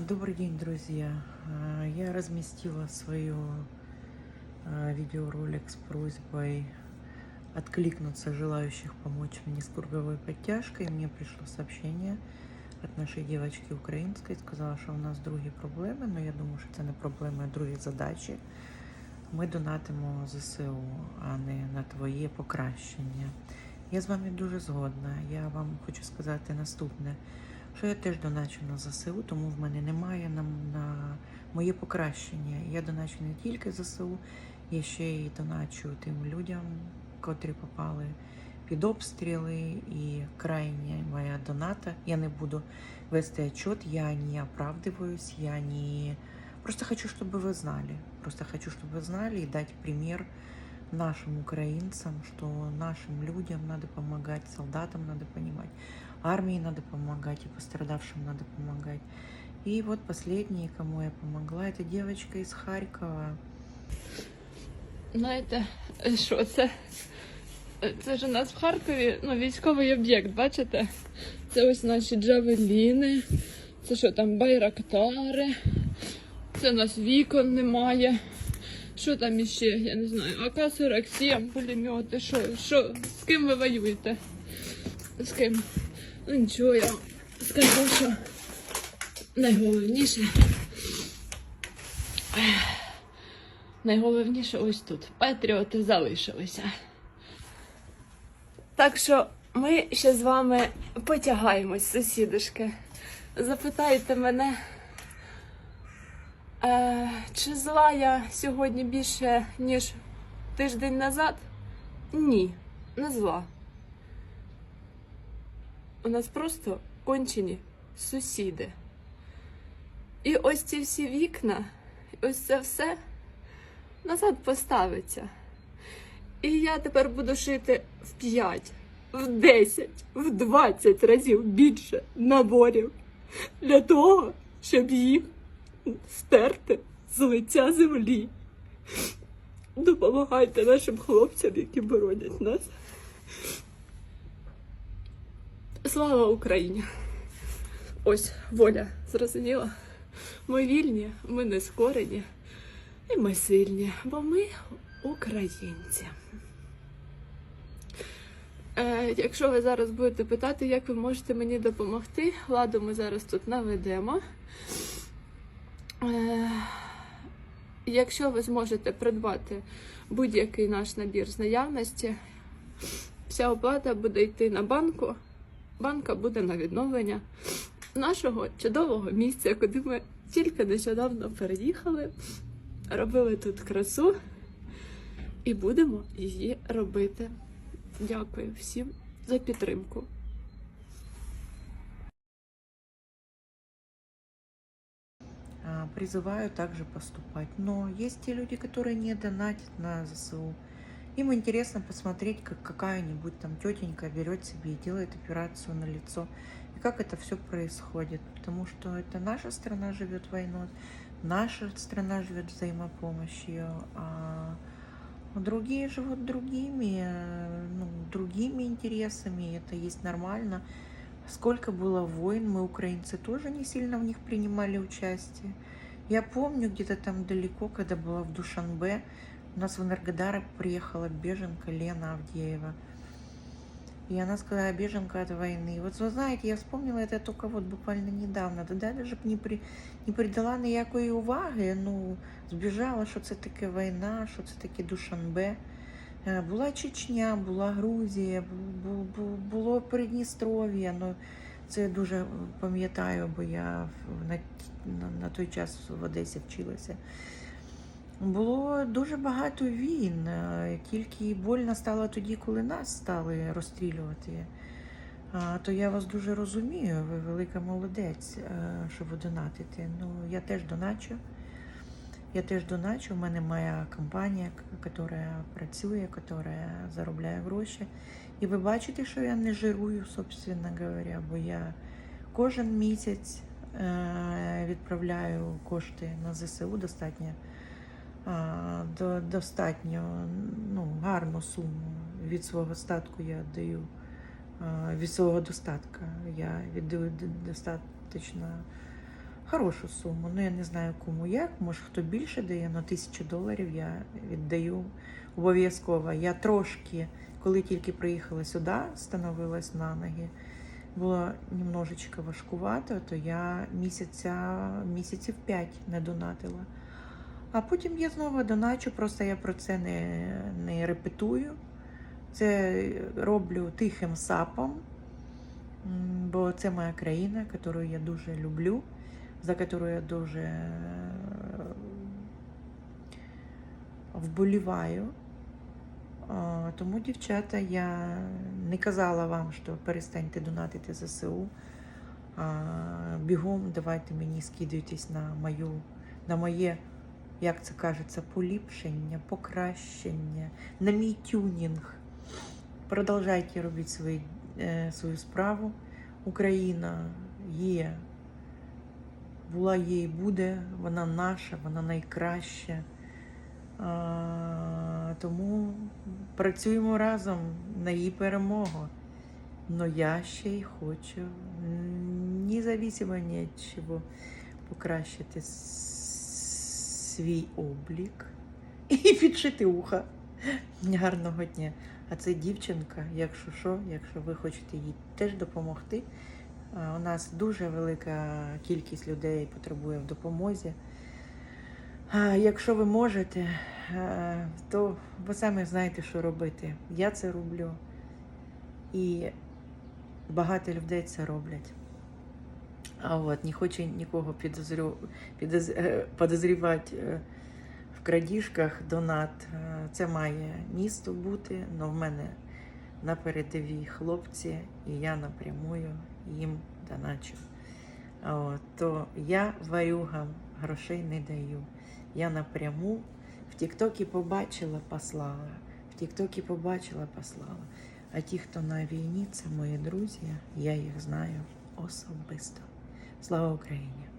Добрый день, друзья. Я разместила свое видеоролик с просьбой откликнуться желающих помочь мне с круговой подтяжкой. Мне пришло сообщение от нашей девочки української. Сказала, що у нас другі проблеми, але я думаю, що це не проблеми, а другі задачі. Ми донатимо ЗСУ, а не на твоє покращення. Я з вами дуже згодна. Я вам хочу сказати наступне що я теж доначу на ЗСУ, тому в мене немає на, на моє покращення. Я доначу не тільки ЗСУ, я ще й доначу тим людям, котрі попали під обстріли. І крайня моя доната. Я не буду вести отчет, я не оправдываюсь, я не... Просто хочу, чтобы вы знали. Просто хочу, чтобы вы знали и дать пример нашим украинцам, что нашим людям надо помогать, солдатам надо понимать, армии надо помогать и пострадавшим надо помогать. И вот последние, кому я помогла, это девочка из Харькова. Знаєте, що це? Це ж у нас в Харкові ну, військовий об'єкт, бачите? Це ось наші джавеліни. Це що там, байрактари. Це у нас вікон немає. Що там іще? Я не знаю. АК-47, пулемети, що, що, з ким ви воюєте? З ким? Ну нічого, я скажу, що найголовніше. Найголовніше ось тут. Патріоти залишилися. Так що ми ще з вами потягаємось, сусідушки. Запитайте мене, чи зла я сьогодні більше, ніж тиждень назад? Ні, не зла. У нас просто кончені сусіди. І ось ці всі вікна, ось це все назад поставиться. І я тепер буду шити в 5, в 10, в 20 разів більше наборів для того, щоб їх стерти з лиця землі. Допомагайте нашим хлопцям, які боронять нас. Слава Україні! Ось воля, зрозуміла? Ми вільні, ми не скорені, і ми сильні, бо ми українці. Е, якщо ви зараз будете питати, як ви можете мені допомогти, ладу ми зараз тут наведемо. Е, якщо ви зможете придбати будь-який наш набір з наявності, вся оплата буде йти на банку. Банка буде на відновлення нашого чудового місця, куди ми тільки нещодавно переїхали, робили тут красу і будемо її робити. Дякую всім за підтримку. Призываю также поступать. Но есть те люди, которые не донатят на ЗСУ. Им интересно посмотреть, как какая-нибудь там тетенька берет себе и делает операцию на лицо. И как это все происходит. Потому что это наша страна живет войной, наша страна живет взаимопомощью, а другие живут другими, ну, другими интересами. Это есть нормально. Сколько было войн, мы, украинцы, тоже не сильно в них принимали участие. Я помню где-то там далеко, когда была в Душанбе, у нас в Энергодаре приехала беженка Лена Авдеева. И она сказала, беженка от войны. Вот вы знаете, я вспомнила это только вот буквально недавно. Тоді даже б не, при, не придала ніякої уваги. Ну, збіжала, що це таке війна, що це таке Душанбе. Е, Була Чечня, була Грузія, бу- бу- бу- було Придністров'я. Ну, це я дуже пам'ятаю, бо я на, на, той час в Одесі вчилася. Було дуже багато війн, е, тільки больно стало тоді, коли нас стали розстрілювати. То я вас дуже розумію, ви велика молодець, е, що ви донатите. Ну, я теж доначу. Я теж доначу. У мене моя компанія, яка працює, яка заробляє гроші. І ви бачите, що я не жирую, собственно говоря, бо я кожен місяць е, відправляю кошти на ЗСУ достатньо достатньо ну, гарну суму від свого статку я даю. Від свого достатка я віддаю достатньо хорошу суму. Ну я не знаю кому як, може хто більше дає, але тисячу доларів я віддаю обов'язково. Я трошки, коли тільки приїхала сюди, становилась на ноги. Було немножечко важкувато, то я місяця, місяців п'ять не донатила. А потім я знову доначу, просто я про це не, не репетую. Це роблю тихим сапом, бо це моя країна, яку я дуже люблю, за яку я дуже е, вболіваю. Тому, дівчата, я не казала вам, що перестаньте донатити ЗСУ. Бігом давайте мені скидуйтесь на мою, на моє, як це кажеться, поліпшення, покращення, на мій тюнінг. Продовжайте робити свої, е, свою справу. Україна є, була, є і буде, вона наша, вона найкраща. А, тому працюємо разом на її перемогу. Но я ще й хочу независимо від чого покращити свій облік і підшити уха. Гарного дня. А це дівчинка, якщо що, якщо ви хочете їй теж допомогти. А, У нас дуже велика кількість людей потребує в допомозі. А, Якщо ви можете, е, то ви самі знаєте, що робити. Я це роблю. І багато людей це роблять. А от не хочу нікого підозрю, підоз, е, подозрівати е, в крадіжках донат. Е, Це має місто бути, але в мене на передовій хлопці, і я напрямую їм доначу. От, то я варюгам грошей не даю. Я напряму в Тіктокі побачила, послала. В Тіктокі побачила, послала. А ті, хто на війні, це мої друзі, я їх знаю особисто. Слава Україні!